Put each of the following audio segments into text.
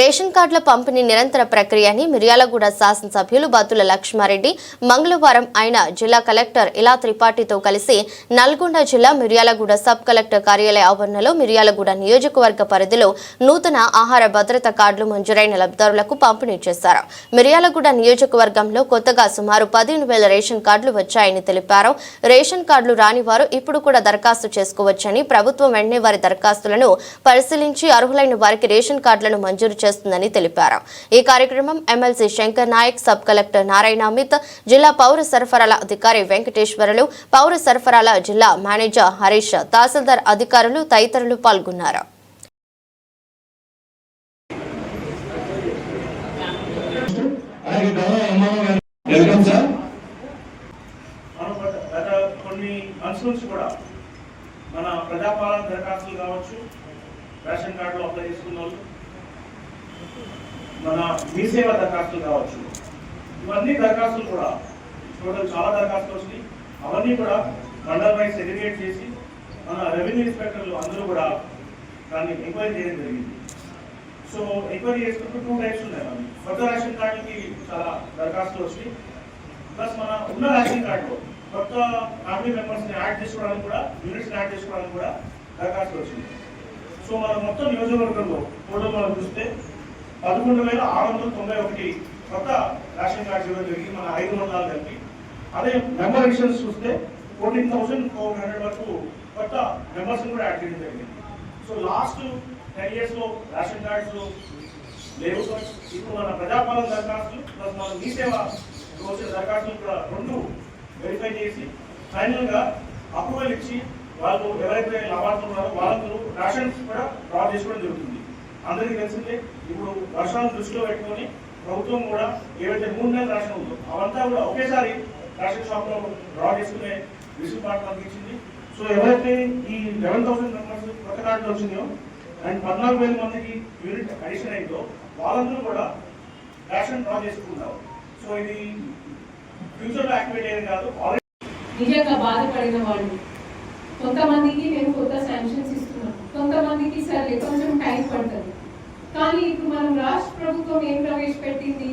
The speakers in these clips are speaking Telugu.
రేషన్ కార్డుల పంపిణీ నిరంతర ప్రక్రియని మిర్యాలగూడ శాసనసభ్యులు బత్తుల లక్ష్మారెడ్డి మంగళవారం ఆయన జిల్లా కలెక్టర్ ఇలా త్రిపాఠితో కలిసి నల్గొండ జిల్లా మిర్యాలగూడ సబ్ కలెక్టర్ కార్యాలయ ఆవరణలో మిర్యాలగూడ నియోజకవర్గ పరిధిలో నూతన ఆహార భద్రత కార్డులు మంజూరైన లబ్ధిదారులకు పంపిణీ చేశారు. మిర్యాలగూడ నియోజకవర్గంలో కొత్తగా సుమారు పదిహేను వేల రేషన్ కార్డులు వచ్చాయని తెలిపారు. రేషన్ కార్డులు రాని వారు ఇప్పుడు కూడా దరఖాస్తు చేసుకోవచ్చని ప్రభుత్వం వెంటనే వారి దరఖాస్తులను పరిశీలించి అర్హులైన వారికి రేషన్ కార్డులను మంజూరు చేస్తుందని తెలిపారు. ఈ కార్యక్రమం MLC Shankar Nayak sub collector Narayana Amit జిల్లా పౌర సరఫరాల అధికారి వెంకటేశ్వరులు పౌర సరఫరాల జిల్లా మేనేజర్ హరీష్ తహసీల్దార్ అధికారులు తదితరులు పాల్గొన్నారు. వెల్కమ్ సార్ కొన్ని మంత్స్ నుంచి కూడా మన ప్రజాపాలన దరఖాస్తులు కావచ్చు రేషన్ కార్డులు అప్లై చేసుకున్న వాళ్ళు. మన మీ సేవ దరఖాస్తులు కావచ్చు. ఇవన్నీ దరఖాస్తులు కూడా టోటల్ చాలా దరఖాస్తులు వచ్చినాయి. అవన్నీ కూడా మండల్ వైజ్ సెగ్రిగేట్ చేసి మన రెవెన్యూ ఇన్స్పెక్టర్లు అందరూ కూడా దాన్ని ఎంక్వైరీ చేయడం జరిగింది. సో ఎంక్వైరీ చేసుకుంటూ టూ టైప్స్ ఉన్నాయి మనం కొత్త రేషన్ కార్డుకి చాలా దరఖాస్తులు వచ్చినాయి. ప్లస్ మన ఉన్న రేషన్ కార్డులో కొత్త ఫ్యామిలీ మెంబర్స్ని యాడ్ చేసుకోవడానికి కూడా యూనిట్స్ని యాడ్ చేసుకోవడానికి కూడా దరఖాస్తులు వచ్చింది సో మన మొత్తం నియోజకవర్గంలో టోటల్ మనం చూస్తే పదకొండు వేల ఆరు వందల తొంభై ఒకటి కొత్త రేషన్ కార్డ్స్ ఇవ్వడం జరిగింది మన ఐదు మండలాలు కలిపి. అదే మెంబర్ ఎడిషన్స్ చూస్తే ఫోర్టీన్ థౌసండ్ ఫోర్ హండ్రెడ్ వరకు కొత్త మెంబర్స్ కూడా యాడ్ చేయడం జరిగింది. సో లాస్ట్ టెన్ ఇయర్స్లో రేషన్ కార్డ్స్ లేవు. ఇప్పుడు మన ప్రజాపాలన దరఖాస్తులు ప్లస్ మన మీ సేవ వచ్చిన దరఖాస్తులు కూడా రెండు వెరిఫై చేసి ఫైనల్గా అప్రూవల్ ఇచ్చి వాళ్ళు ఎవరైతే లాభార్థులు ఉన్నారో వాళ్ళందరూ రేషన్స్ కూడా డ్రా చేసుకోవడం జరుగుతుంది. అందరికీ తెలిసిందే ఇప్పుడు వర్షాలను దృష్టిలో పెట్టుకొని ప్రభుత్వం కూడా ఏవైతే మూడు నెలలు రాష్ట్రం ఉందో అవంతా కూడా ఒకేసారి రేషన్ షాప్లో డ్రా చేసుకునే విసులుబాటు అందించింది సో ఎవరైతే ఈ లెవెన్ థౌసండ్ మెంబర్స్ కొత్త కార్డులు వచ్చిందో అండ్ పద్నాలుగు వేల మందికి యూనిట్ అడిషన్ అయిందో వాళ్ళందరూ కూడా రేషన్ డ్రా చేసుకుంటారు సో ఇది ఫ్యూచర్లో యాక్టివేట్ అయ్యేది కాదు ఆల్రెడీ నిజంగా బాధపడిన వాళ్ళు కొంతమందికి నేను కొత్త శాంక్షన్స్ ఇస్తున్నాను. కొంతమందికి సరే కొంచెం టైం పడుతుంది. కానీ ఇప్పుడు మనం రాష్ట్ర ప్రభుత్వం ఏం ప్రవేశపెట్టింది?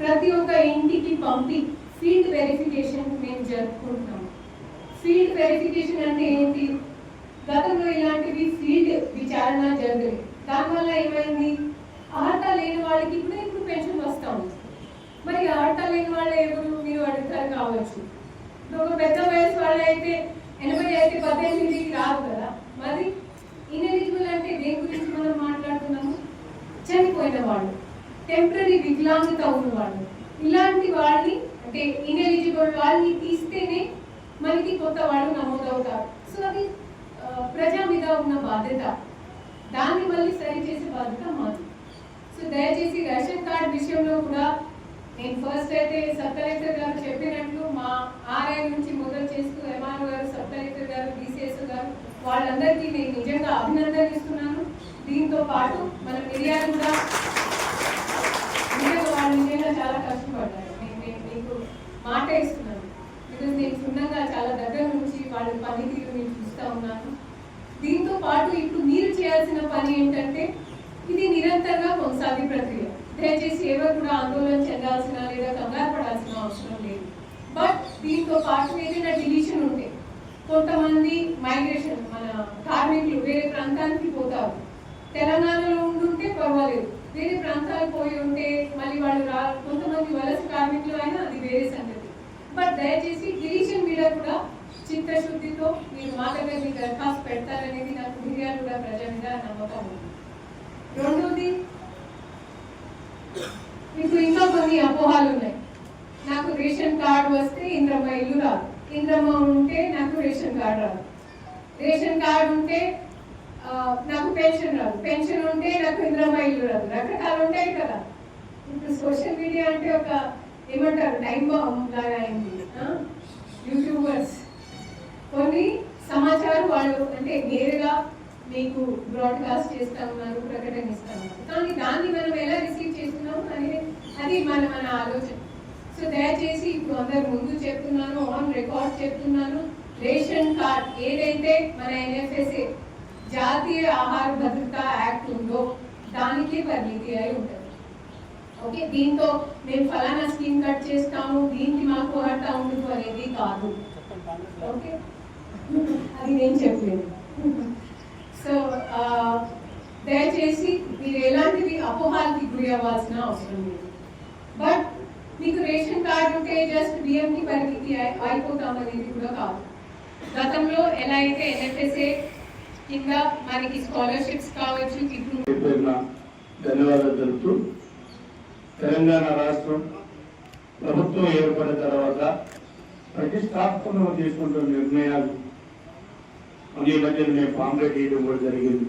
ప్రతి ఒక్క ఇంటికి పంపి ఫీల్డ్ వెరిఫికేషన్ మేము జరుపుకుంటున్నాం. ఫీల్డ్ వెరిఫికేషన్ అంటే ఏంటి? గతంలో ఇలాంటివి ఫీల్డ్ విచారణ జరగలేదు. దానివల్ల ఏమైంది? అర్హత లేని వాళ్ళకి ఇప్పుడు ఇప్పుడు పెన్షన్ వస్తా ఉంది మరి అర్హత లేని వాళ్ళు ఎవరు? మీరు అడుగుతారు కావచ్చు. ఒక పెద్ద వయసు వాళ్ళు అయితే ఎనభై అయితే పద్దెనిమిది రాదు కదా. మరి ఇన్ఎలిజిబుల్ అంటే దేని గురించి మనం మాట్లాడుతున్నాము వాళ్ళు టెంపరీ వికలాంగత ఉన్నవాళ్ళు. ఇలాంటి వాళ్ళని అంటే ఇన్ఎలిజిబుల్ వాళ్ళని తీస్తేనే మనకి కొత్త వాళ్ళు నమోదవుతారు. సో అది ప్రజా మీద ఉన్న బాధ్యత. దాన్ని మళ్ళీ సరి చేసే బాధ్యత మాది. సో దయచేసి రేషన్ కార్డ్ విషయంలో కూడా నేను ఫస్ట్ అయితే సబ్ కలెక్టర్ గారు చెప్పినట్లు మా ఆర్ఐ నుంచి మొదలు చేస్తూ ఎంఆర్ఓ గారు సబ్ కలెక్టర్ గారు డిసిఎస్ గారు వాళ్ళందరికీ నేను నిజంగా అభినందనిస్తున్నాను దీంతో పాటు మన ఫిర్యాదు కూడా చాలా కష్టపడ్డాను నేను మీకు మాట ఇస్తున్నాను. బికాజ్ నేను క్షుణ్ణంగా చాలా దగ్గర నుంచి వాళ్ళ పనితీరు నేను చూస్తూ ఉన్నాను. దీంతో పాటు ఇప్పుడు మీరు చేయాల్సిన పని ఏంటంటే ఇది నిరంతరంగా కొనసాగే ప్రక్రియ. దయచేసి ఎవరు కూడా ఆందోళన చెందాల్సిన లేదా కంగారు పడాల్సిన అవసరం లేదు. బట్ దీంతో పాటు ఏదైనా డిలీషన్ ఉంటే కొంతమంది మైగ్రేషన్ మన కార్మికులు వేరే ప్రాంతానికి పోతారు. తెలంగాణలో ఉండుంటే పర్వాలేదు. వేరే ప్రాంతాలు పోయి ఉంటే మళ్ళీ వాళ్ళు రా కొంతమంది వలస కార్మికులు అయినా అది వేరే సంగతి. బట్ దయచేసి గిరీషన్ మీద కూడా చిత్తశుద్ధితో మీరు మా దగ్గర మీ దరఖాస్తు పెడతారనేది నాకు మిర్యాలు కూడా ప్రజల మీద నమ్మకం ఉంది. రెండోది మీకు ఇంకా కొన్ని అపోహాలు ఉన్నాయి. నాకు రేషన్ కార్డు వస్తే ఇంద్రమ్మ ఇల్లు రాదు. ఇంద్రమ్మ ఉంటే నాకు రేషన్ కార్డు రాదు. రేషన్ కార్డు ఉంటే నాకు పెన్షన్ రాదు. పెన్షన్ ఉంటే నాకు ఇంద్రమ్మ ఇల్లు రాదు. రకరకాలు ఉంటాయి కదా. ఇప్పుడు సోషల్ మీడియా అంటే ఒక ఏమంటారు? టైం బాంబ్ లాగా అయింది. యూట్యూబర్స్. కొన్ని సమాచారం వాళ్ళు అంటే నేరుగా మీకు బ్రాడ్కాస్ట్ చేస్తా ఉన్నారు ప్రకటన ఇస్తా ఉన్నారు కానీ దాన్ని మనం ఎలా రిసీవ్ చేస్తున్నాము అనేది అది మన మన ఆలోచన. సో దయచేసి ఇప్పుడు అందరు ముందు చెప్తున్నాను ఆన్ రికార్డ్ చెప్తున్నాను. రేషన్ కార్డ్ ఏదైతే మన ఎన్ఎఫ్ఎస్ఏ జాతీయ ఆహార భద్రతా యాక్ట్ ఉందో దానికి పరిమితి అయి ఉంటుంది ఓకే దీంతో మేము ఫలానా స్కీమ్ కట్ చేస్తాము దీనికి మాకు హర్ట్ ఉండదు అనేది కాదు ఓకే అది నేను చెప్పలేదు సో ఆ, దయచేసి మీరు ఎలాంటివి అపోహాలకి గురి అవ్వాల్సిన అవసరం లేదు బట్ మీకు రేషన్ కార్డు ఉంటే జస్ట్ బియ్యంకి పరిమితి అయి- అయిపోతాం అనేది కూడా కాదు గతంలో ఎలా అయితే ఎన్ఎఫ్ఎస్ఏ కింద మనకి స్కాలర్షిప్స్ కావచ్చు ధన్యవాదాలు తెలుపుతూ తెలంగాణ రాష్ట్రం ప్రభుత్వం ఏర్పడిన తర్వాత ప్రతిష్టాత్మకంగా తీసుకుంటున్న నిర్ణయాలు ఈ మధ్యన మేము పాంప్లెట్ ఇవ్వడం కూడా జరిగింది.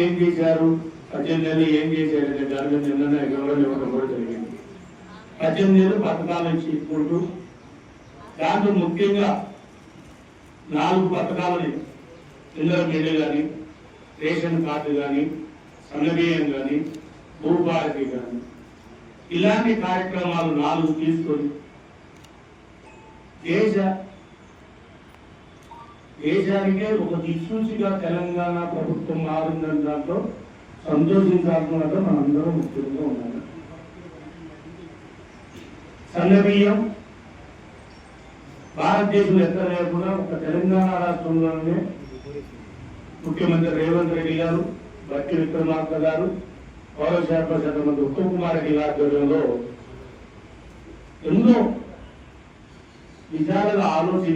ఏం చేశారు? పద్దెనిమిది నెలలు ఏం చేశారు? అనే దాని మీద నిన్న వివరణ ఇవ్వడం కూడా జరిగింది. పద్దెనిమిది నెలలు పథకాలను తీసుకుంటూ దాంట్లో ముఖ్యంగా నాలుగు పథకాలని ఇందులో గిన్నె కానీ రేషన్ కార్డు కానీ సన్నబియ్యం కానీ భూభారతి కానీ. ఇలాంటి కార్యక్రమాలు నాలుగు తీసుకొని దేశ దేశానికే ఒక దిక్సూచిగా తెలంగాణ ప్రభుత్వం మారిందని దాంట్లో సంతోషించాల్సినట్టు మనందరం ముఖ్యంగా ఉన్నాము సన్నబియ్యం భారతదేశంలో ఎక్కడ లేకుండా ఒక తెలంగాణ రాష్ట్రంలోనే ముఖ్యమంత్రి రేవంత్ రెడ్డి గారు భక్తి విక్రమార్క గారు పౌర శాఖ మంత్రి ఉత్తమ్ కుమార్ రెడ్డి ఆధ్వర్యంలో ఎన్నో విధాలుగా ఆలోచించి